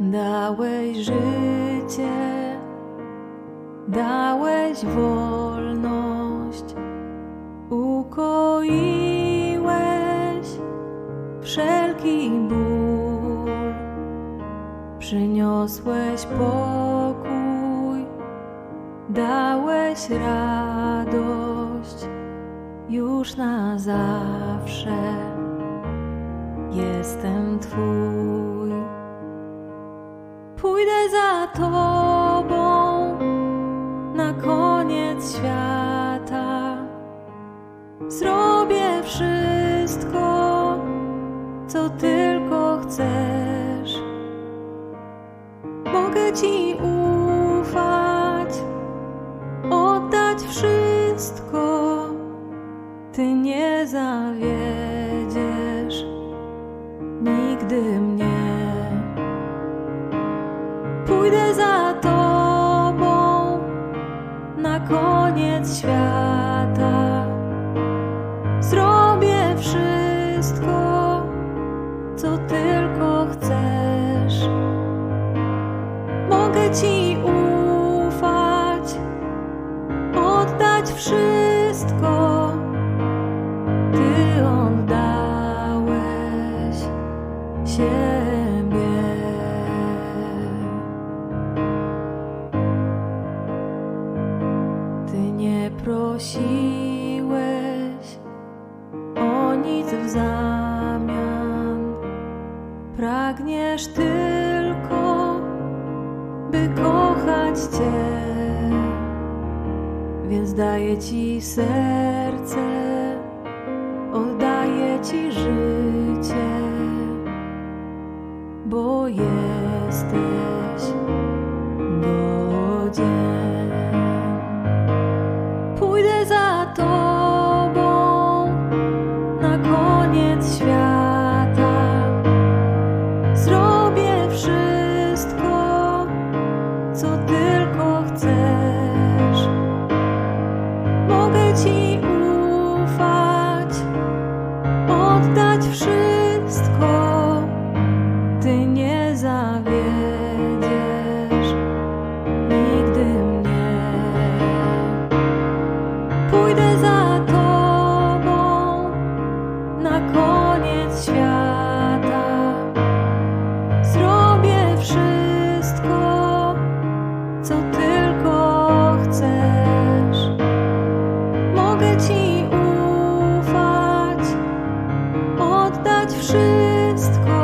Dałeś życie, dałeś wolność, ukoiłeś wszelki ból, przyniosłeś pokój, dałeś radość już na zawsze. Jestem Twój. Pójdę za Tobą na koniec świata. Zrobię wszystko, co tylko chcesz. Mogę Ci ufać, oddać wszystko. Ty nie zawiedziesz nigdy mnie. Pójdę za Tobą na koniec świata. Zrobię wszystko, co tylko chcesz. Mogę Ci ufać, Pragniesz tylko, by kochać Cię, więc daję Ci serce, oddaję Ci życie, bo jesteś godzien. Pójdę za Tobą na koniec świata. Tylko chcesz. Mogę Ci ufać, oddać wszystko. Wszystko.